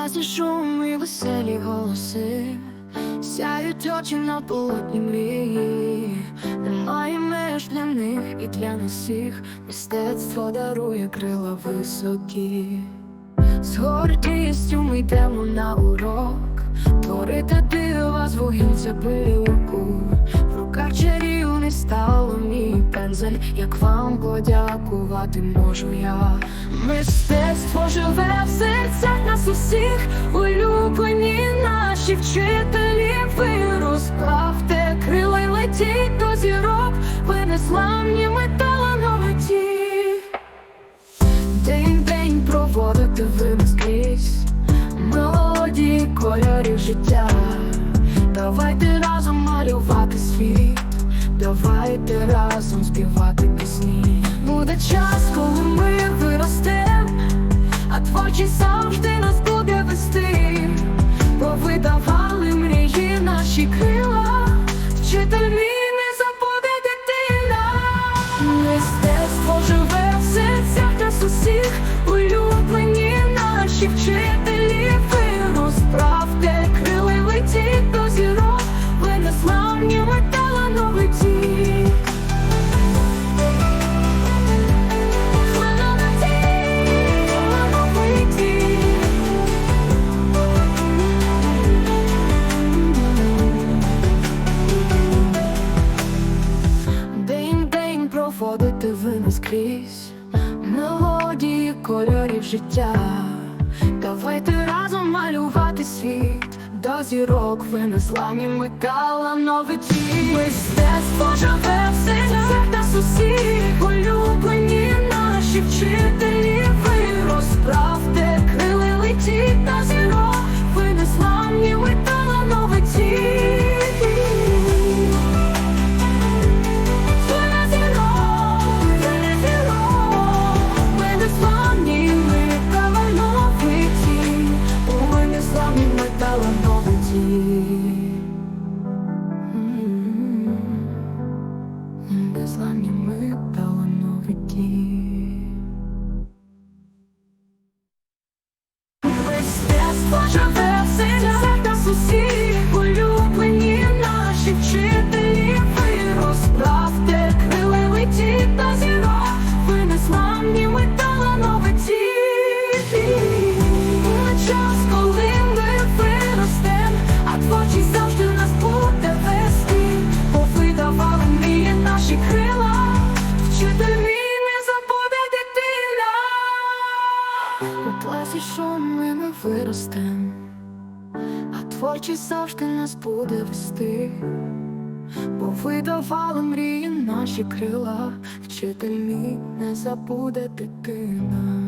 класі шум і веселі голоси, сяють очі на полотні мрії, немає меж для них і для нас всіх мистецтво дарує крила високі. З гордістю ми йдемо на урок, творити дива з вугільця пилюку. В руках чарівний стало мій пензель, як вам подякувати можу я. Мистецтво живе в серцях нас усіх, улюблені наші вчителі. Ви розправте крила й летіть до зірок, ви незламні ми талановиті. День день проводити ви скрізь Мелодії кольорів життя Давайте разом малювати Давайте разом співати пісні. Буде час, коли ми виростем А творчість завжди нас буде вести. Бо ви давали мрії наші крила Вчитель не забуде дитина. Мистецтво живе в серцях нас усіх, улюблені наші вчителі. Проводити ви наскрізь Мелодії кольорів життя. Давайте разом малювати світ До зірок ви незламні метала талановиті Мистецтво живе в серцях нас усіх Улюблені наші вчителі Незламні ми талановиті. Мистецтво живе У що ми виростем, а творчість завжди нас буде вести. Бо видавали мрії наші крила, вчитель мій не забуде дитина.